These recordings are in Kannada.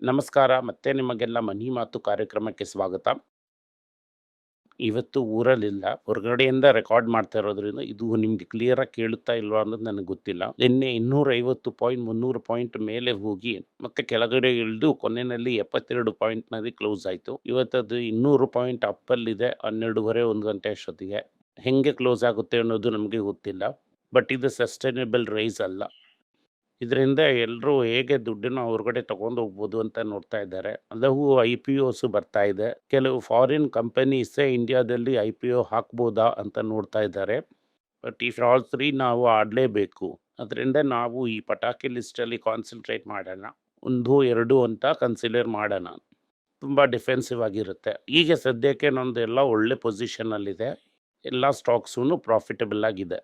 ನಮಸ್ಕಾರ ಮತ್ತೆ ನಿಮಗೆಲ್ಲ ಮನಿ ಮಾತು ಕಾರ್ಯಕ್ರಮಕ್ಕೆ ಸ್ವಾಗತ. ಇವತ್ತು ಊರಲ್ಲಿಲ್ಲ. ಹೊರಗಡೆಯಿಂದ ರೆಕಾರ್ಡ್ ಮಾಡ್ತಾ ಇರೋದ್ರಿಂದ ಇದು ನಿಮ್ಗೆ ಕ್ಲಿಯರ್ ಆಗಿ ಕೇಳುತ್ತಾ ಇಲ್ವಾ ಅನ್ನೋದು ನನಗೆ ಗೊತ್ತಿಲ್ಲ. ನಿನ್ನೆ ಇನ್ನೂರೈವತ್ತು ಪಾಯಿಂಟ್ ಮುನ್ನೂರು ಪಾಯಿಂಟ್ ಮೇಲೆ ಹೋಗಿ ಮತ್ತೆ ಕೆಳಗಡೆ ಇಳಿದು ಕೊನೆಯಲ್ಲಿ ಎಪ್ಪತ್ತೆರಡು ಪಾಯಿಂಟ್ನಲ್ಲಿ ಕ್ಲೋಸ್ ಆಯ್ತು. ಇವತ್ತದು ಇನ್ನೂರು ಪಾಯಿಂಟ್ ಅಪ್ಪಲ್ಲಿದೆ ಹನ್ನೆರಡೂವರೆ ಒಂದು ಗಂಟೆ ಅಷ್ಟೊತ್ತಿಗೆ. ಹೆಂಗೆ ಕ್ಲೋಸ್ ಆಗುತ್ತೆ ಅನ್ನೋದು ನಮಗೆ ಗೊತ್ತಿಲ್ಲ. ಬಟ್ ಇದು ಸಸ್ಟೈನೇಬಲ್ ರೈಸ್ ಅಲ್ಲ. ಇದರಿಂದ ಎಲ್ಲರೂ ಹೇಗೆ ದುಡ್ಡನ್ನು ಹೊರಗಡೆ ತಗೊಂಡು ಹೋಗ್ಬೋದು ಅಂತ ನೋಡ್ತಾ ಇದ್ದಾರೆ. ಹಲವು ಐ ಪಿ ಒಸ್ ಬರ್ತಾ ಇದೆ. ಕೆಲವು ಫಾರಿನ್ ಕಂಪನೀಸೇ ಇಂಡಿಯಾದಲ್ಲಿ ಐ ಪಿ ಒ ಹಾಕ್ಬೋದಾ ಅಂತ ನೋಡ್ತಾ ಇದ್ದಾರೆ. ಬಟ್ ಈ ಆಲ್ ತ್ರೀ ನಾವು ಆಡಲೇಬೇಕು. ಅದರಿಂದ ನಾವು ಈ ಪಟಾಕಿ ಲಿಸ್ಟಲ್ಲಿ ಕಾನ್ಸಂಟ್ರೇಟ್ ಮಾಡೋಣ. ಒಂದು, ಎರಡು ಅಂತ ಕನ್ಸಿಡರ್ ಮಾಡೋಣ. ತುಂಬ ಡಿಫೆನ್ಸಿವ್ ಆಗಿರುತ್ತೆ. ಈಗ ಸದ್ಯಕ್ಕೆ ನಮ್ಮದು ಎಲ್ಲ ಒಳ್ಳೆ ಪೊಸಿಷನಲ್ಲಿದೆ ಎಲ್ಲ ಸ್ಟಾಕ್ಸೂ ಪ್ರಾಫಿಟಬಲ್ ಆಗಿದೆ.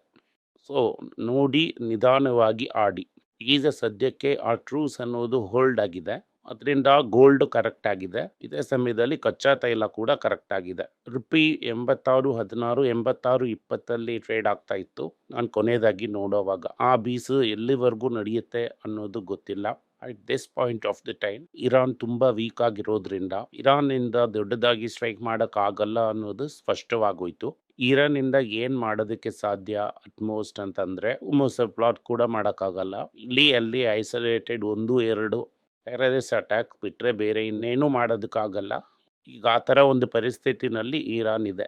ಸೊ ನೋಡಿ ನಿಧಾನವಾಗಿ ಆಡಿ. ಈಗ ಸದ್ಯಕ್ಕೆ ಆ ಟ್ರೂಸ್ ಅನ್ನೋದು ಹೋಲ್ಡ್ ಆಗಿದೆ. ಅದರಿಂದ ಗೋಲ್ಡ್ ಕರೆಕ್ಟ್ ಆಗಿದೆ. ಇದೇ ಸಮಯದಲ್ಲಿ ಕಚ್ಚಾ ತೈಲ ಕೂಡ ಕರೆಕ್ಟ್ ಆಗಿದೆ. ರುಪಿ ಎಂಬತ್ತಾರು, ಹದಿನಾರು, ಎಂಬತ್ತಾರು, ಇಪ್ಪತ್ತಲ್ಲಿ ಟ್ರೇಡ್ ಆಗ್ತಾ ಇತ್ತು. ನಾನು ಕೊನೆಯದಾಗಿ ನೋಡೋವಾಗ ಆ ಬೀಸು ಎಲ್ಲಿವರೆಗೂ ನಡೆಯುತ್ತೆ ಅನ್ನೋದು ಗೊತ್ತಿಲ್ಲ. At this point of the time Iran ತುಂಬಾ ವೀಕ್ ಆಗಿರೋದ್ರಿಂದ ಇರಾನ್ ಇಂದ ದೊಡ್ಡದಾಗಿ ಸ್ಟ್ರೈಕ್ ಮಾಡಕ್ ಆಗಲ್ಲ ಅನ್ನೋದು ಸ್ಪಷ್ಟವಾಗೋಯ್ತು. ಇರಾನ್ ಇಂದ ಏನ್ ಮಾಡೋದಕ್ಕೆ ಸಾಧ್ಯ ಅಟ್ಮೋಸ್ಟ್ ಅಂತಂದ್ರೆ ಉಮೋಸ ಪ್ಲಾಟ್ ಕೂಡ ಮಾಡೋಕ್ಕಾಗಲ್ಲ. ಇಲ್ಲಿ ಅಲ್ಲಿ ಐಸೋಲೇಟೆಡ್ ಒಂದು, ಎರಡು ಟೆರರಿಸ್ ಅಟ್ಯಾಕ್ ಬಿಟ್ರೆ ಬೇರೆ ಇನ್ನೇನು ಮಾಡೋದಕ್ಕಾಗಲ್ಲ. ಈಗ ಆ ಥರ ಒಂದು ಪರಿಸ್ಥಿತಿನಲ್ಲಿ ಇರಾನ್ ಇದೆ.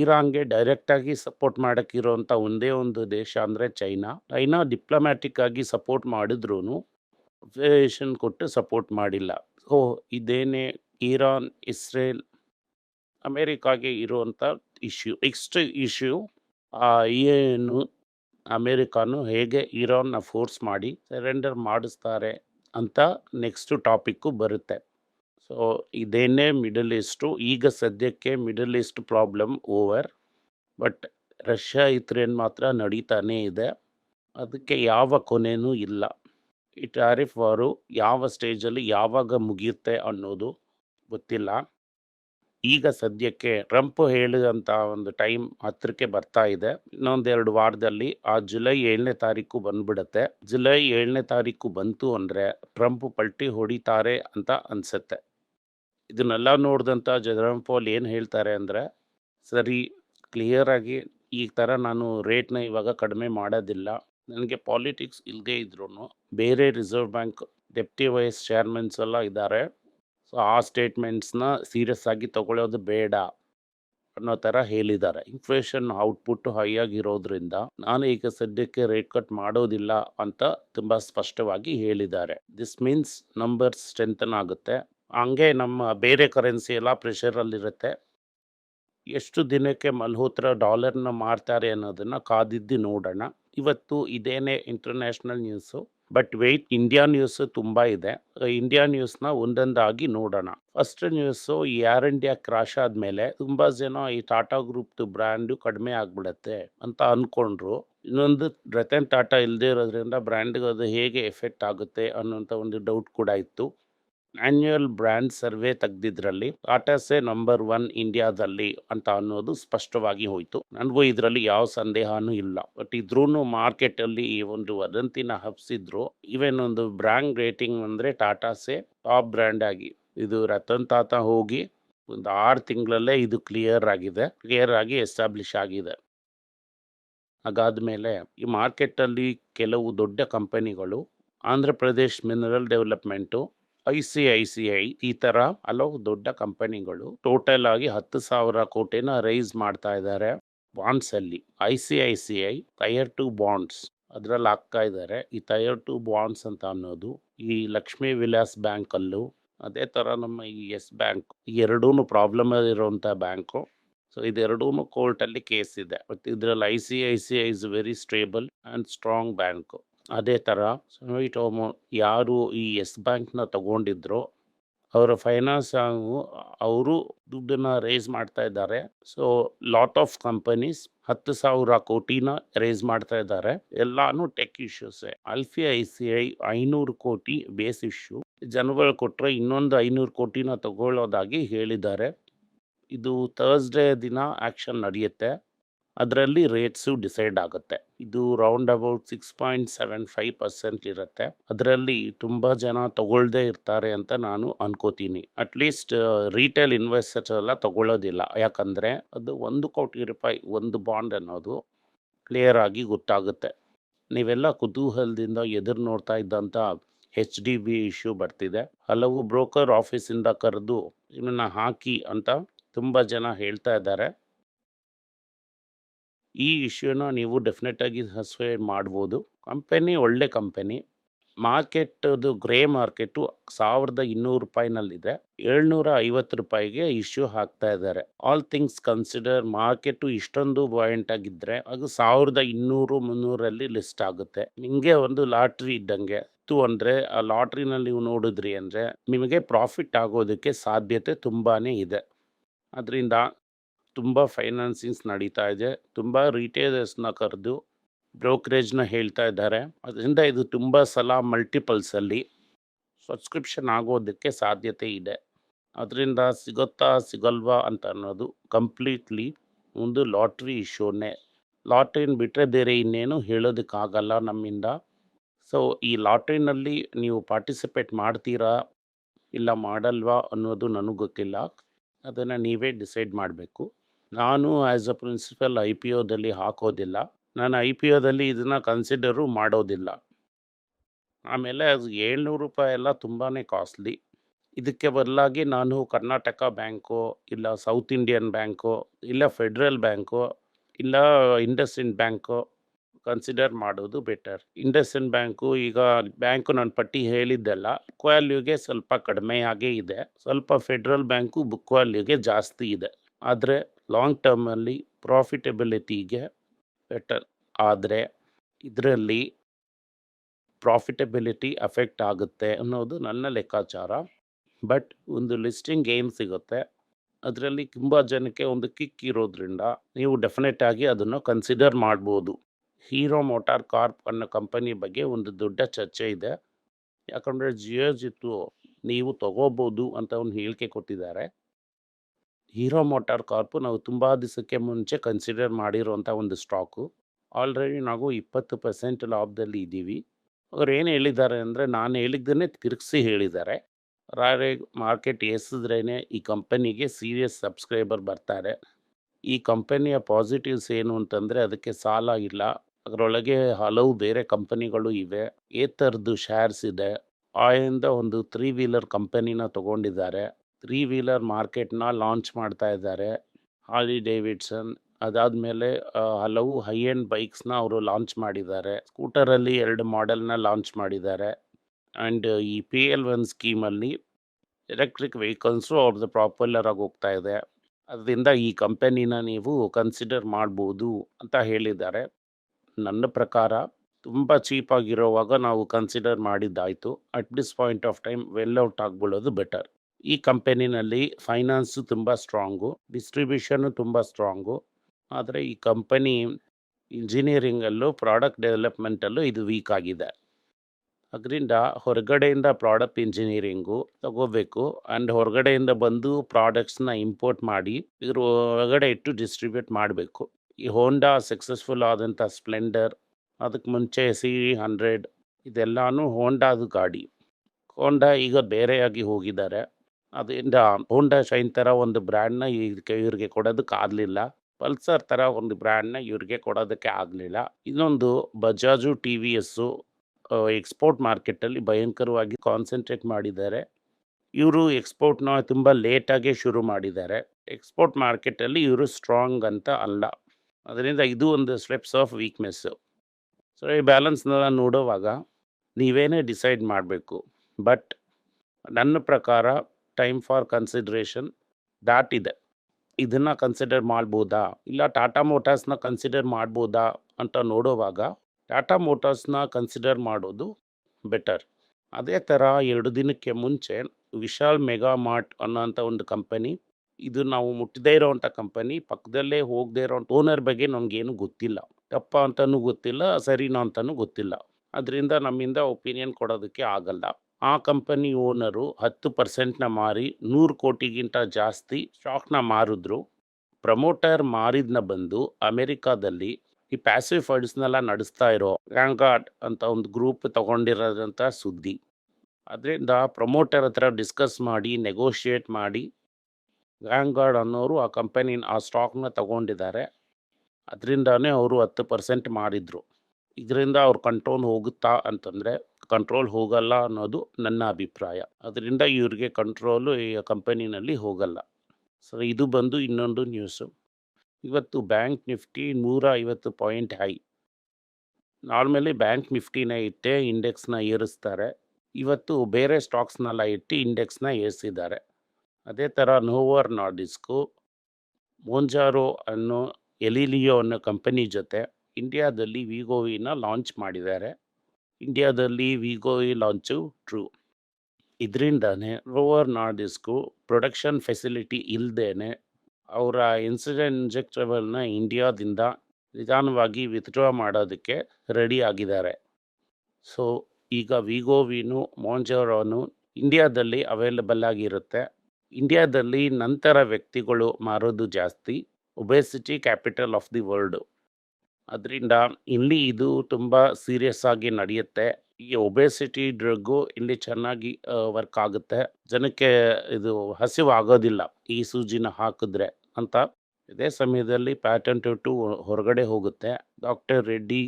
ಇರಾನ್ಗೆ ಡೈರೆಕ್ಟ್ ಆಗಿ ಸಪೋರ್ಟ್ ಮಾಡೋಕ್ಕಿರೋಂಥ ಒಂದೇ ಒಂದು ದೇಶ ಅಂದರೆ ಚೈನಾ ಚೈನಾ ಡಿಪ್ಲೊಮ್ಯಾಟಿಕ್ ಆಗಿ ಸಪೋರ್ಟ್ ಮಾಡಿದ್ರು ಅಬ್ಸರ್ವೇಷನ್ ಕೊಟ್ಟು ಸಪೋರ್ಟ್ ಮಾಡಿಲ್ಲ. ಸೊ ಇದೇನೇ ಇರಾನ್, ಇಸ್ರೇಲ್, ಅಮೇರಿಕಾಗೆ ಇರುವಂಥ ಇಶ್ಯೂ ನೆಕ್ಸ್ಟ್ ಇಶ್ಯೂ ಏನು ಅಮೇರಿಕಾನು ಹೇಗೆ ಇರಾನ್ನ ಫೋರ್ಸ್ ಮಾಡಿ ಸರೆಂಡರ್ ಮಾಡಿಸ್ತಾರೆ ಅಂತ ನೆಕ್ಸ್ಟ್ ಟಾಪಿಕ್ಕು ಬರುತ್ತೆ. ಸೊ ಇದೇನೇ ಮಿಡಲ್ ಈಸ್ಟು ಈಗ ಸದ್ಯಕ್ಕೆ middle east problem over but Russia ಇತ್ರೇನು ಮಾತ್ರ ನಡೀತಾನೇ ಇದೆ. ಅದಕ್ಕೆ ಯಾವ ಕೊನೆಯೂ ಇಲ್ಲ. ಈ ಟ್ಯಾರಿಫ್ ವಾರು ಯಾವ ಸ್ಟೇಜಲ್ಲಿ ಯಾವಾಗ ಮುಗಿಯುತ್ತೆ ಅನ್ನೋದು ಗೊತ್ತಿಲ್ಲ. ಈಗ ಸದ್ಯಕ್ಕೆ ಟ್ರಂಪ್ ಹೇಳಿದಂಥ ಒಂದು ಟೈಮ್ ಹತ್ತಿರಕ್ಕೆ ಬರ್ತಾ ಇದೆ. ಇನ್ನೊಂದೆರಡು ವಾರದಲ್ಲಿ ಆ ಜುಲೈ ಏಳನೇ ತಾರೀಕು ಬಂದ್ಬಿಡುತ್ತೆ. ಜುಲೈ ಏಳನೇ ತಾರೀಕು ಬಂತು ಅಂದರೆ ಟ್ರಂಪ್ ಪಲ್ಟಿ ಹೊಡಿತಾರೆ ಅಂತ ಅನಿಸುತ್ತೆ. ಇದನ್ನೆಲ್ಲ ನೋಡಿದಂಥ ಜರಮ್ ಪೋಲ್ ಏನು ಹೇಳ್ತಾರೆ ಅಂದರೆ, ಸರಿ ಕ್ಲಿಯರಾಗಿ ಈ ಥರ ನಾನು ರೇಟ್ನ ಇವಾಗ ಕಡಿಮೆ ಮಾಡೋದಿಲ್ಲ. ನನಗೆ ಪಾಲಿಟಿಕ್ಸ್ ಇಲ್ಲದೇ ಇದ್ರೂ ಬೇರೆ reserve bank deputy vice chairmans ಎಲ್ಲ ಇದ್ದಾರೆ. ಸೊ ಆ ಸ್ಟೇಟ್ಮೆಂಟ್ಸ್ನ ಸೀರಿಯಸ್ ಆಗಿ ತಗೊಳ್ಳೋದು ಬೇಡ ಅನ್ನೋ ಥರ ಹೇಳಿದ್ದಾರೆ. ಇನ್ಫ್ಲೇಷನ್ ಔಟ್ಪುಟ್ ಹೈ ಆಗಿರೋದ್ರಿಂದ ನಾನು ಈಗ ಸದ್ಯಕ್ಕೆ ರೇಟ್ ಕಟ್ ಮಾಡೋದಿಲ್ಲ ಅಂತ ತುಂಬ ಸ್ಪಷ್ಟವಾಗಿ ಹೇಳಿದ್ದಾರೆ. ದಿಸ್ ಮೀನ್ಸ್ ನಂಬರ್ಸ್ ಸ್ಟ್ರೆಂಥನ್ ಆಗುತ್ತೆ. ಹಂಗೆ ನಮ್ಮ ಬೇರೆ ಕರೆನ್ಸಿ ಎಲ್ಲ ಪ್ರೆಷರಲ್ಲಿರುತ್ತೆ ಎಷ್ಟು ದಿನಕ್ಕೆ ಮಲ್ಹೋತ್ರ ಡಾಲರ್ನ ಮಾರ್ತಾರೆ ಅನ್ನೋದನ್ನು ಕಾದಿದ್ದು ನೋಡೋಣ. ಇವತ್ತು ಇದೇನೇ international news but wait India news ತುಂಬ ಇದೆ. ಇಂಡಿಯಾ ನ್ಯೂಸ್ನ ಒಂದೊಂದಾಗಿ ನೋಡೋಣ. First news air India crash ಆದಮೇಲೆ ತುಂಬ ಜನ ಈ ಟಾಟಾ ಗ್ರೂಪ್ದು ಬ್ರ್ಯಾಂಡು ಕಡಿಮೆ ಆಗ್ಬಿಡತ್ತೆ ಅಂತ ಅಂದ್ಕೊಂಡ್ರು ಇನ್ನೊಂದು ರತನ್ ಟಾಟಾ ಇಲ್ಲದೆ ಇರೋದ್ರಿಂದ ಬ್ರ್ಯಾಂಡ್ಗೆ ಅದು ಹೇಗೆ ಎಫೆಕ್ಟ್ ಆಗುತ್ತೆ ಅನ್ನೋಂಥ ಒಂದು ಡೌಟ್ ಕೂಡ ಇತ್ತು. ಆನ್ಯುವಲ್ ಬ್ರ್ಯಾಂಡ್ ಸರ್ವೆ ತೆಗ್ದಿದ್ರಲ್ಲಿ ಟಾಟಾಸೆ ನಂಬರ್ ಒನ್ ಇಂಡಿಯಾದಲ್ಲಿ ಅಂತ ಅನ್ನೋದು ಸ್ಪಷ್ಟವಾಗಿ ಹೋಯಿತು. ನನಗೂ ಇದರಲ್ಲಿ ಯಾವ ಸಂದೇಹನೂ ಇಲ್ಲ. ಬಟ್ ಇದ್ರೂ ಮಾರ್ಕೆಟಲ್ಲಿ ಈ ಒಂದು ವದಂತಿನ ಹಬ್ಸಿದ್ರು. ಇವನ್ ಒಂದು ಬ್ರ್ಯಾಂಡ್ ರೇಟಿಂಗ್ ಅಂದರೆ ಟಾಟಾಸೆ ಟಾಪ್ ಬ್ರ್ಯಾಂಡ್ ಆಗಿ. ಇದು ರತನ್ ತಾತ ಹೋಗಿ ಒಂದು ಆರು ತಿಂಗಳಲ್ಲೇ ಇದು ಕ್ಲಿಯರ್ ಆಗಿದೆ. ಕ್ಲಿಯರ್ ಆಗಿ ಎಸ್ಟಾಬ್ಲಿಷ್ ಆಗಿದೆ. ಹಾಗಾದ್ಮೇಲೆ ಈ ಮಾರ್ಕೆಟಲ್ಲಿ ಕೆಲವು ದೊಡ್ಡ ಕಂಪನಿಗಳು Andhra Pradesh mineral development I C I C I ಈ ತರ ಹಲವು ದೊಡ್ಡ ಕಂಪನಿಗಳು ಟೋಟಲ್ ಆಗಿ ಹತ್ತು ಸಾವಿರ ಕೋಟಿನ ರೈಸ್ ಮಾಡ್ತಾ ಇದ್ದಾರೆ ಬಾಂಡ್ಸ್ ಅಲ್ಲಿ. I C I C I tier two bonds ಅದರಲ್ಲಿ ಹಾಕ್ತಾ ಇದ್ದಾರೆ. ಈ ಟೈರ್ ಟು ಬಾಂಡ್ಸ್ ಅಂತ ಅನ್ನೋದು ಈ ಲಕ್ಷ್ಮೀ ವಿಲಾಸ್ ಬ್ಯಾಂಕ್ ಅಲ್ಲೂ, ಅದೇ ತರ ನಮ್ಮ ಈ ಎಸ್ ಬ್ಯಾಂಕ್ ಎರಡೂನು ಎರಡೂ ಪ್ರಾಬ್ಲಮ್ ಇರುವಂತ ಬ್ಯಾಂಕು ಸೊ ಇದೆರಡೂ ಕೋರ್ಟ್ ಅಲ್ಲಿ ಕೇಸ್ ಇದೆ. ಬಟ್ ಇದ್ರಲ್ಲಿ I C I C I is very stable and strong bank ಅದೇ ಥರ ಟೋಮೋ ಯಾರು ಈ ಎಸ್ ಬ್ಯಾಂಕ್ನ ತಗೊಂಡಿದ್ರು ಅವರ ಫೈನಾನ್ಸ್ ಅವರು ದುಡ್ಡನ್ನ ರೇಸ್ ಮಾಡ್ತಾ ಇದ್ದಾರೆ. ಸೊ ಲಾಟ್ ಆಫ್ ಕಂಪನೀಸ್ ಹತ್ತು ಸಾವಿರ ಕೋಟಿನ ರೇಸ್ ಮಾಡ್ತಾ ಇದ್ದಾರೆ. ಎಲ್ಲಾನು ಟೆಕ್ ಇಶ್ಯೂಸ್ ಅಲ್ಫಿ ಐ ಸಿ ಐ ಐನೂರು ಕೋಟಿ ಬೇಸ್ ಇಶ್ಯೂ ಜನಗಳು ಕೊಟ್ಟರೆ ಇನ್ನೊಂದು ಐನೂರು ಕೋಟಿನ ತಗೊಳ್ಳೋದಾಗಿ ಹೇಳಿದ್ದಾರೆ. ಇದು ಥರ್ಸ್ಡೇ ದಿನ ಆ್ಯಕ್ಷನ್ ನಡೆಯುತ್ತೆ. ಅದರಲ್ಲಿ ರೇಟ್ಸು ಡಿಸೈಡ್ ಆಗುತ್ತೆ. ಇದು round about six point seven five percent ಇರುತ್ತೆ. ಅದರಲ್ಲಿ ತುಂಬ ಜನ ತಗೊಳ್ದೇ ಇರ್ತಾರೆ ಅಂತ ನಾನು ಅನ್ಕೋತೀನಿ. ಅಟ್ಲೀಸ್ಟ್ ರಿಟೇಲ್ ಇನ್ವೆಸ್ಟರ್ಸ್ ಎಲ್ಲ ತಗೊಳ್ಳೋದಿಲ್ಲ. ಯಾಕಂದರೆ ಅದು ಒಂದು ಕೋಟಿ ರೂಪಾಯಿ ಒಂದು ಬಾಂಡ್ ಅನ್ನೋದು ಕ್ಲಿಯರ್ ಆಗಿ ಗೊತ್ತಾಗುತ್ತೆ. ನೀವೆಲ್ಲ ಕುತೂಹಲದಿಂದ ಎದುರು ನೋಡ್ತಾ ಇದ್ದಂಥ ಎಚ್ ಡಿ ಬಿ ಇಶ್ಯೂ ಬರ್ತಿದೆ. ಹಲವು ಬ್ರೋಕರ್ ಆಫೀಸಿಂದ ಕರೆದು ಇದನ್ನ ಹಾಕಿ ಅಂತ ತುಂಬ ಜನ ಹೇಳ್ತಾ ಇದ್ದಾರೆ. ಈ ಇಶ್ಯೂನ ನೀವು ಡೆಫಿನೆಟ್ಟಾಗಿ ಆಗಿ ಸಸ್ಪೈಡ್ ಮಾಡ್ಬೋದು. ಕಂಪನಿ ಒಳ್ಳೆ ಕಂಪನಿ. ಮಾರ್ಕೆಟದು ಗ್ರೇ ಮಾರ್ಕೆಟು ಸಾವಿರದ ಇನ್ನೂರು ರೂಪಾಯಿನಲ್ಲಿದೆ. ಏಳ್ನೂರ ಐವತ್ತು ರೂಪಾಯಿಗೆ ಇಶ್ಯೂ ಹಾಕ್ತಾ ಇದ್ದಾರೆ. ಆಲ್ ಥಿಂಗ್ಸ್ ಕನ್ಸಿಡರ್ ಮಾರ್ಕೆಟು ಇಷ್ಟೊಂದು ಬಾಯಿಂಟ್ ಆಗಿದ್ದರೆ ಅದು ಸಾವಿರದ ಇನ್ನೂರು ಮುನ್ನೂರಲ್ಲಿ ಲಿಸ್ಟ್ ಆಗುತ್ತೆ. ನಿಮಗೆ ಒಂದು ಲಾಟ್ರಿ ಇದ್ದಂಗೆ. ಇತ್ತು ಅಂದರೆ ಆ ಲಾಟ್ರಿನಲ್ಲಿ ನೀವು ನೋಡಿದ್ರಿ ಅಂದರೆ ನಿಮಗೆ ಪ್ರಾಫಿಟ್ ಆಗೋದಕ್ಕೆ ಸಾಧ್ಯತೆ ತುಂಬಾ ಇದೆ. ಅದರಿಂದ ತುಂಬ ಫೈನಾನ್ಸಿಂಗ್ಸ್ ನಡೀತಾ ಇದೆ. ತುಂಬ ರಿಟೇಲರ್ಸ್ನ ಕರೆದು ಬ್ರೋಕರೇಜ್ನ ಹೇಳ್ತಾ ಇದ್ದಾರೆ. ಅದರಿಂದ ಇದು ತುಂಬ ಸಲ ಮಲ್ಟಿಪಲ್ಸಲ್ಲಿ ಸಬ್ಸ್ಕ್ರಿಪ್ಷನ್ ಆಗೋದಕ್ಕೆ ಸಾಧ್ಯತೆ ಇದೆ. ಅದರಿಂದ ಸಿಗುತ್ತಾ ಸಿಗಲ್ವಾ ಅಂತ ಅನ್ನೋದು ಕಂಪ್ಲೀಟ್ಲಿ ಒಂದು ಲಾಟ್ರಿ ಇಶ್ಯೂನೇ. ಲಾಟ್ರಿನ ಬಿಟ್ಟರೆ ಬೇರೆ ಇನ್ನೇನು ಹೇಳೋದಕ್ಕಾಗಲ್ಲ ನಮ್ಮಿಂದ. ಸೊ, ಈ ಲಾಟ್ರಿನಲ್ಲಿ ನೀವು ಪಾರ್ಟಿಸಿಪೇಟ್ ಮಾಡ್ತೀರಾ? ಇಲ್ಲ ಮಾಡಲ್ವಾ ಅನ್ನೋದು ನನಗೆ ಗೊತ್ತಿಲ್ಲ. ಅದನ್ನು ನೀವೇ ಡಿಸೈಡ್ ಮಾಡಬೇಕು. ನಾನು as a principle I P ಒದಲ್ಲಿ ಹಾಕೋದಿಲ್ಲ. ನಾನು ಐ ಪಿ ಒದಲ್ಲಿ ಇದನ್ನು ಕನ್ಸಿಡರು ಮಾಡೋದಿಲ್ಲ. ಆಮೇಲೆ ಅದು ಏಳ್ನೂರು ರೂಪಾಯಿ ಎಲ್ಲ ತುಂಬಾ ಕಾಸ್ಟ್ಲಿ ಇದಕ್ಕೆ ಬದಲಾಗಿ ನಾನು ಕರ್ನಾಟಕ ಬ್ಯಾಂಕು, ಇಲ್ಲ ಸೌತ್ ಇಂಡಿಯನ್ ಬ್ಯಾಂಕು, ಇಲ್ಲ ಫೆಡ್ರಲ್ ಬ್ಯಾಂಕು, ಇಲ್ಲ ಇಂಡಸ್ಇಂಡ್ ಬ್ಯಾಂಕು ಕನ್ಸಿಡರ್ ಮಾಡೋದು ಬೆಟರ್ ಇಂಡಸ್ಇಂಡ್ ಬ್ಯಾಂಕು ಈಗ ಬ್ಯಾಂಕು ನಾನು ಪಟ್ಟಿ ಹೇಳಿದ್ದೆಲ್ಲ ಬುಕ್ ವ್ಯಾಲ್ಯೂಗೆ ಸ್ವಲ್ಪ ಕಡಿಮೆಯಾಗೇ ಇದೆ. ಸ್ವಲ್ಪ ಫೆಡ್ರಲ್ ಬ್ಯಾಂಕು ಬುಕ್ ವ್ಯಾಲ್ಯೂಗೆ ಜಾಸ್ತಿ ಇದೆ. ಆದರೆ ಲಾಂಗ್ ಟರ್ಮಲ್ಲಿ ಪ್ರಾಫಿಟಬಿಲಿಟಿಗೆ ಬೆಟರ್ ಆದರೆ ಇದರಲ್ಲಿ ಪ್ರಾಫಿಟಬಿಲಿಟಿ ಅಫೆಕ್ಟ್ ಆಗುತ್ತೆ ಅನ್ನೋದು ನನ್ನ ಲೆಕ್ಕಾಚಾರ. ಬಟ್ ಒಂದು ಲಿಸ್ಟಿಂಗ್ ಗೇಮ್ ಸಿಗುತ್ತೆ. ಅದರಲ್ಲಿ ತುಂಬ ಜನಕ್ಕೆ ಒಂದು ಕಿಕ್ ಇರೋದ್ರಿಂದ ನೀವು ಡೆಫಿನೆಟ್ ಆಗಿ ಅದನ್ನು ಕನ್ಸಿಡರ್ ಮಾಡ್ಬೋದು. ಹೀರೋ ಮೋಟಾರ್ ಕಾರ್ಪ್ ಅನ್ನೋ ಕಂಪನಿ ಬಗ್ಗೆ ಒಂದು ದೊಡ್ಡ ಚರ್ಚೆ ಇದೆ. ಯಾಕಂದರೆ ಜಿಯೋ ಜಿತ್ತು ನೀವು ತಗೋಬೋದು ಅಂತ ಒಂದು ಹೇಳಿಕೆ ಕೊಟ್ಟಿದ್ದಾರೆ. ಹೀರೋ ಮೋಟಾರ್ ಕಾರ್ಪು ನಾವು ತುಂಬ ದಿವಸಕ್ಕೆ ಮುಂಚೆ ಕನ್ಸಿಡರ್ ಮಾಡಿರೋಂಥ ಒಂದು ಸ್ಟಾಕು. ಆಲ್ರೆಡಿ ನಾವು ಇಪ್ಪತ್ತು ಪರ್ಸೆಂಟ್ ಲಾಭದಲ್ಲಿ ಇದ್ದೀವಿ. ಅವ್ರು ಏನು ಹೇಳಿದ್ದಾರೆ ಅಂದರೆ ನಾನು ಹೇಳಿದ್ದನ್ನೇ ತಿರುಗಿಸಿ ಹೇಳಿದ್ದಾರೆ. ರಾರೆ ಮಾರ್ಕೆಟ್ ಎಸಿದ್ರೇ ಈ ಕಂಪನಿಗೆ ಸೀರಿಯಸ್ ಸಬ್ಸ್ಕ್ರೈಬರ್ ಬರ್ತಾರೆ. ಈ ಕಂಪನಿಯ ಪಾಸಿಟಿವ್ಸ್ ಏನು ಅಂತಂದರೆ ಅದಕ್ಕೆ ಸಾಲ ಇಲ್ಲ. ಅದರೊಳಗೆ ಹಲವು ಬೇರೆ ಕಂಪನಿಗಳು ಇವೆ. ಏತರದ್ದು ಶೇರ್ಸ್ ಇದೆ. ಆಯಿಂದ ಒಂದು ತ್ರೀ ವೀಲರ್ ಕಂಪನಿನ ತಗೊಂಡಿದ್ದಾರೆ. ತ್ರೀ ವೀಲರ್ ಮಾರ್ಕೆಟ್ನ ಲಾಂಚ್ ಮಾಡ್ತಾ ಇದ್ದಾರೆ. ಹಾಲಿ ಡೇವಿಡ್ಸನ್ ಅದಾದಮೇಲೆ ಹಲವು ಹೈ ಎಂಡ್ ಬೈಕ್ಸ್ನ ಅವರು ಲಾಂಚ್ ಮಾಡಿದ್ದಾರೆ. ಸ್ಕೂಟರಲ್ಲಿ ಎರಡು ಮಾಡೆಲ್ನ ಲಾಂಚ್ ಮಾಡಿದ್ದಾರೆ. ಆ್ಯಂಡ್ ಈ ಪಿ ಎಲ್ ಒನ್ ಸ್ಕೀಮಲ್ಲಿ ಎಲೆಕ್ಟ್ರಿಕ್ ವೆಹಿಕಲ್ಸು ಅವ್ರದ್ದು ಪ್ರಾಪುಲರ್ ಆಗಿ ಹೋಗ್ತಾ ಇದೆ. ಅದರಿಂದ ಈ ಕಂಪನಿನ ನೀವು ಕನ್ಸಿಡರ್ ಮಾಡ್ಬೋದು ಅಂತ ಹೇಳಿದ್ದಾರೆ. ನನ್ನ ಪ್ರಕಾರ ತುಂಬ ಚೀಪಾಗಿರೋವಾಗ ನಾವು consider ಮಾಡಿದ್ದಾಯಿತು. At this point of time well out ಆಗ್ಬಿಡೋದು better ಈ ಕಂಪನಿನಲ್ಲಿ ಫೈನಾನ್ಸು ತುಂಬ ಸ್ಟ್ರಾಂಗು, ಡಿಸ್ಟ್ರಿಬ್ಯೂಷನು ತುಂಬ ಸ್ಟ್ರಾಂಗು. ಆದರೆ ಈ ಕಂಪನಿ ಇಂಜಿನಿಯರಿಂಗಲ್ಲೂ, ಪ್ರಾಡಕ್ಟ್ ಡೆವಲಪ್ಮೆಂಟಲ್ಲೂ ಇದು ವೀಕ್ ಆಗಿದೆ. ಅದರಿಂದ ಹೊರಗಡೆಯಿಂದ ಪ್ರಾಡಕ್ಟ್ ಇಂಜಿನಿಯರಿಂಗು ತಗೋಬೇಕು. ಆ್ಯಂಡ್ ಹೊರಗಡೆಯಿಂದ ಬಂದು ಪ್ರಾಡಕ್ಟ್ಸ್ನ ಇಂಪೋರ್ಟ್ ಮಾಡಿ ಇದ್ರ ಒಳಗಡೆ ಇಟ್ಟು ಡಿಸ್ಟ್ರಿಬ್ಯೂಟ್ ಮಾಡಬೇಕು. ಈ ಹೋಂಡಾ ಸಕ್ಸಸ್ಫುಲ್ ಆದಂಥ ಸ್ಪ್ಲೆಂಡರ್ ಅದಕ್ಕೆ ಮುಂಚೆ ಸಿ ಹಂಡ್ರೆಡ್ ಇದೆಲ್ಲನೂ ಹೋಂಡಾದು ಗಾಡಿ. ಹೋಂಡಾ ಈಗ ಬೇರೆಯಾಗಿ ಹೋಗಿದ್ದಾರೆ. ಅದರಿಂದ ಹೋಂಡಾ ಶೈನ್ ಥರ ಒಂದು ಬ್ರ್ಯಾಂಡ್ನ ಇದಕ್ಕೆ ಇವ್ರಿಗೆ ಕೊಡೋದಕ್ಕೆ ಆಗಲಿಲ್ಲ. ಪಲ್ಸರ್ ಥರ ಒಂದು ಬ್ರ್ಯಾಂಡ್ನ ಇವ್ರಿಗೆ ಕೊಡೋದಕ್ಕೆ ಆಗಲಿಲ್ಲ. ಇನ್ನೊಂದು Bajaj T V S export ಮಾರ್ಕೆಟಲ್ಲಿ ಭಯಂಕರವಾಗಿ ಕಾನ್ಸಂಟ್ರೇಟ್ ಮಾಡಿದ್ದಾರೆ. ಇವರು ಎಕ್ಸ್ಪೋರ್ಟ್ನ ತುಂಬ ಲೇಟಾಗೇ ಶುರು ಮಾಡಿದ್ದಾರೆ. ಎಕ್ಸ್ಪೋರ್ಟ್ ಮಾರ್ಕೆಟಲ್ಲಿ ಇವರು ಸ್ಟ್ರಾಂಗ್ ಅಂತ ಅಲ್ಲ. ಅದರಿಂದ ಇದು ಒಂದು ಸ್ಟೆಪ್ಸ್ ಆಫ್ ವೀಕ್ನೆಸ್ಸು ಸೊ ಈ ಬ್ಯಾಲೆನ್ಸ್ನೆಲ್ಲ ನೋಡೋವಾಗ ನೀವೇನೇ ಡಿಸೈಡ್ ಮಾಡಬೇಕು. ಬಟ್ ನನ್ನ ಪ್ರಕಾರ ಟೈಮ್ ಫಾರ್ ಕನ್ಸಿಡ್ರೇಷನ್ ಇದೆ ಇದನ್ನು ಕನ್ಸಿಡರ್ ಮಾಡ್ಬೋದಾ? ಇಲ್ಲ ಟಾಟಾ ಮೋಟಾರ್ಸ್ನ ಕನ್ಸಿಡರ್ ಮಾಡ್ಬೋದಾ ಅಂತ ನೋಡುವಾಗ ಟಾಟಾ ಮೋಟಾರ್ಸ್ನ ಕನ್ಸಿಡರ್ ಮಾಡೋದು ಬೆಟರ್ ಅದೇ ಥರ ಎರಡು ದಿನಕ್ಕೆ ಮುಂಚೆ ವಿಶಾಲ್ ಮೆಗಾ ಮಾರ್ಟ್ ಅನ್ನೋಂಥ ಒಂದು ಕಂಪನಿ ಇದು ನಾವು ಮುಟ್ಟದೇ ಇರೋವಂಥ ಕಂಪನಿ ಪಕ್ಕದಲ್ಲೇ ಹೋಗದೇ ಇರೋವಂಥ ಓನರ್ ಬಗ್ಗೆ ನಮಗೇನು ಗೊತ್ತಿಲ್ಲ. ತಪ್ಪ ಅಂತಲೂ ಗೊತ್ತಿಲ್ಲ, ಸರಿನೋ ಅಂತಲೂ ಗೊತ್ತಿಲ್ಲ. ಅದರಿಂದ ನಮ್ಮಿಂದ ಒಪಿನಿಯನ್ ಕೊಡೋದಕ್ಕೆ ಆಗಲ್ಲ. ಆ ಕಂಪನಿ ಓನರು ಹತ್ತು ಪರ್ಸೆಂಟ್ನ ಮಾರಿ ನೂರು ಕೋಟಿಗಿಂತ ಜಾಸ್ತಿ ಸ್ಟಾಕ್ನ ಮಾರಿದ್ರು. ಪ್ರಮೋಟರ್ ಮಾರಿದ್ನ ಬಂದು ಅಮೆರಿಕಾದಲ್ಲಿ ಈ ಪ್ಯಾಸಿವ್ ಫಂಡ್ಸ್ನೆಲ್ಲ ನಡೆಸ್ತಾ ಇರೋ ಗ್ಯಾಂಗಾಡ್ ಅಂತ ಒಂದು ಗ್ರೂಪ್ ತಗೊಂಡಿರೋದಂಥ ಸುದ್ದಿ. ಅದರಿಂದ ಪ್ರಮೋಟರ್ ಹತ್ರ ಡಿಸ್ಕಸ್ ಮಾಡಿ ನೆಗೋಷಿಯೇಟ್ ಮಾಡಿ ಗ್ಯಾಂಗಾಡ್ ಅನ್ನೋರು ಆ ಕಂಪನಿನ ಆ ಸ್ಟಾಕ್ನ ತಗೊಂಡಿದ್ದಾರೆ. ಅದರಿಂದಾನೇ ಅವರು ಹತ್ತು ಪರ್ಸೆಂಟ್ ಮಾರಿದ್ರು. ಇದರಿಂದ ಅವ್ರು ಕಂಟ್ರೋಲ್ ಹೋಗುತ್ತಾ ಅಂತಂದರೆ ಕಂಟ್ರೋಲ್ ಹೋಗಲ್ಲ ಅನ್ನೋದು ನನ್ನ ಅಭಿಪ್ರಾಯ. ಅದರಿಂದ ಇವ್ರಿಗೆ ಕಂಟ್ರೋಲು ಈ ಕಂಪನಿನಲ್ಲಿ ಹೋಗಲ್ಲ. ಸೊ ಇದು ಬಂದು ಇನ್ನೊಂದು ನ್ಯೂಸು ಇವತ್ತು ಬ್ಯಾಂಕ್ ನಿಫ್ಟಿ ನೂರ ಐವತ್ತು ಪಾಯಿಂಟ್ ಹೈ ನಾರ್ಮಲಿ ಬ್ಯಾಂಕ್ ನಿಫ್ಟಿನ ಇಟ್ಟೆ ಇಂಡೆಕ್ಸ್ನ ಏರಿಸ್ತಾರೆ. ಇವತ್ತು ಬೇರೆ ಸ್ಟಾಕ್ಸ್ನೆಲ್ಲ ಇಟ್ಟು ಇಂಡೆಕ್ಸ್ನ ಏರಿಸಿದ್ದಾರೆ. ಅದೇ ಥರ ನೋವರ್ ನಾರ್ಡಿಸ್ಕು ಮೋಂಜಾರೋ ಅನ್ನೋ ಎಲಿಲಿಯೋ ಅನ್ನೋ ಕಂಪನಿ ಜೊತೆ ಇಂಡಿಯಾದಲ್ಲಿ ವಿಗೋವಿನ ಲಾಂಚ್ ಮಾಡಿದ್ದಾರೆ. ಇಂಡಿಯಾದಲ್ಲಿ ವಿಗೋವಿ ಲಾಂಚು ಟ್ರೂ ಇದರಿಂದಾನೆ ರೋವರ್ ನಾರ್ಡಿಸ್ಕು ಪ್ರೊಡಕ್ಷನ್ ಫೆಸಿಲಿಟಿ ಇಲ್ಲದೇನೆ ಅವರ ಇನ್ಸಿಡೆಂಟ್ ಇಂಜೆಕ್ಟಬಲ್ನ ಇಂಡಿಯಾದಿಂದ ನಿಧಾನವಾಗಿ ವಿತ್ಡ್ರಾ ಮಾಡೋದಕ್ಕೆ ರೆಡಿ ಆಗಿದ್ದಾರೆ. ಸೊ ಈಗ ವಿಗೋವಿನು ಮೋಂಜೋರೋನು ಇಂಡಿಯಾದಲ್ಲಿ ಅವೈಲಬಲ್ ಆಗಿರುತ್ತೆ. ಇಂಡಿಯಾದಲ್ಲಿ ನಂತರ ವ್ಯಕ್ತಿಗಳು ಮಾರೋದು ಜಾಸ್ತಿ. Obesity capital of the world ಅದರಿಂದ ಇಲ್ಲಿ ಇದು ತುಂಬ ಸೀರಿಯಸ್ ಆಗಿ ನಡೆಯುತ್ತೆ. ಈ ಒಬೆಸಿಟಿ ಡ್ರಗ್ಗು ಇಲ್ಲಿ ಚೆನ್ನಾಗಿ ವರ್ಕ್ ಆಗುತ್ತೆ. ಜನಕ್ಕೆ ಇದು ಹಸಿವು ಆಗೋದಿಲ್ಲ ಈ ಸೂಜಿನ ಹಾಕಿದ್ರೆ ಅಂತ. ಇದೇ ಸಮಯದಲ್ಲಿ ಪ್ಯಾಟರ್ನ್ ಟು ಹೊರಗಡೆ ಹೋಗುತ್ತೆ. ಡಾಕ್ಟರ್ ರೆಡ್ಡಿ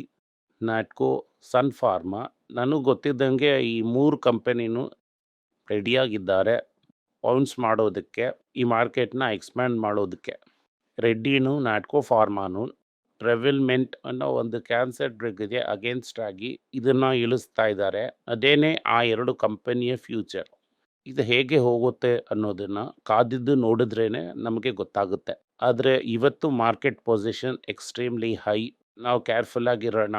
ನ್ಯಾಟ್ಕೋ ಸನ್ ಫಾರ್ಮಾ ನನಗೆ ಗೊತ್ತಿದ್ದಂಗೆ ಈ ಮೂರು ಕಂಪನಿನೂ ರೆಡಿಯಾಗಿದ್ದಾರೆ ಪೌನ್ಸ್ ಮಾಡೋದಕ್ಕೆ, ಈ ಮಾರ್ಕೆಟ್ನ ಎಕ್ಸ್ಪ್ಯಾಂಡ್ ಮಾಡೋದಕ್ಕೆ. ರೆಡ್ಡಿನೂ ನ್ಯಾಟ್ಕೋ ಫಾರ್ಮಾನು ಟ್ರೆವಿಲ್ಮೆಂಟ್ ಅನ್ನೋ ಒಂದು ಕ್ಯಾನ್ಸರ್ ಡ್ರಗ್ಗೆ ಅಗೇನ್ಸ್ಟ್ ಆಗಿ ಇದನ್ನು ಇಳಿಸ್ತಾ ಇದ್ದಾರೆ. ಅದೇನೇ ಆ ಎರಡು ಕಂಪನಿಯ ಫ್ಯೂಚರ್. ಇದು ಹೇಗೆ ಹೋಗುತ್ತೆ ಅನ್ನೋದನ್ನು ಕಾದಿದ್ದು ನೋಡಿದ್ರೇ ನಮಗೆ ಗೊತ್ತಾಗುತ್ತೆ. ಆದರೆ ಇವತ್ತು ಮಾರ್ಕೆಟ್ ಪೊಸಿಷನ್ ಎಕ್ಸ್ಟ್ರೀಮ್ಲಿ ಹೈ. ನಾವು ಕೇರ್ಫುಲ್ ಆಗಿರೋಣ.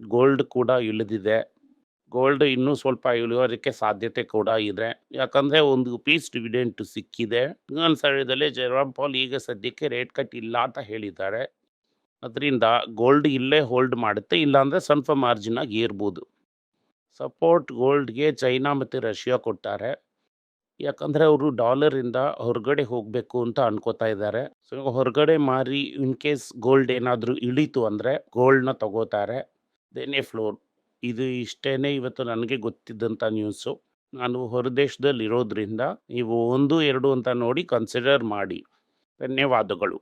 ಗೋಲ್ಡ್ ಕೂಡ ಇಳಿದಿದೆ. ಗೋಲ್ಡ್ ಇನ್ನೂ ಸ್ವಲ್ಪ ಇಳಿಯೋದಕ್ಕೆ ಸಾಧ್ಯತೆ ಕೂಡ ಇದೆ. ಯಾಕಂದರೆ ಒಂದು ಪೀಸ್ ಡಿವಿಡೆಂಟ್ ಸಿಕ್ಕಿದೆ. ಇನ್ನೊಂದು ಸಮಯದಲ್ಲಿ ಜೆರಾಮ್ ಪಾಲ್ ಈಗ ಸದ್ಯಕ್ಕೆ ರೇಟ್ ಕಟ್ ಇಲ್ಲ ಅಂತ ಹೇಳಿದ್ದಾರೆ. ಅದರಿಂದ ಗೋಲ್ಡ್ ಇಲ್ಲೇ ಹೋಲ್ಡ್ ಮಾಡುತ್ತೆ, ಇಲ್ಲಾಂದರೆ ಸ್ವಲ್ಪ ಮಾರ್ಜಿನಾಗಿ ಏರ್ಬೋದು. ಸಪೋರ್ಟ್ ಗೋಲ್ಡ್ಗೆ ಚೈನಾ ಮತ್ತು ರಷ್ಯಾ ಕೊಟ್ಟಾರೆ ಯಾಕಂದರೆ ಅವರು ಡಾಲರಿಂದ ಹೊರಗಡೆ ಹೋಗಬೇಕು ಅಂತ ಅನ್ಕೋತಾ ಇದ್ದಾರೆ. ಸೊ ಹೊರಗಡೆ ಮಾರಿ ಇನ್ ಕೇಸ್ ಗೋಲ್ಡ್ ಏನಾದರೂ ಇಳೀತು ಅಂದರೆ ಗೋಲ್ಡ್ನ ತಗೋತಾರೆ. ದೇನೇ ಫ್ಲೋರ್ ಇದು ಇಷ್ಟೇ ಇವತ್ತು ನನಗೆ ಗೊತ್ತಿದ್ದಂಥ ನ್ಯೂಸು ನಾನು ಹೊರದೇಶದಲ್ಲಿ ಇರೋದ್ರಿಂದ ನೀವು ಒಂದು, ಎರಡು ಅಂತ ನೋಡಿ ಕನ್ಸಿಡರ್ ಮಾಡಿ. ಧನ್ಯವಾದಗಳು.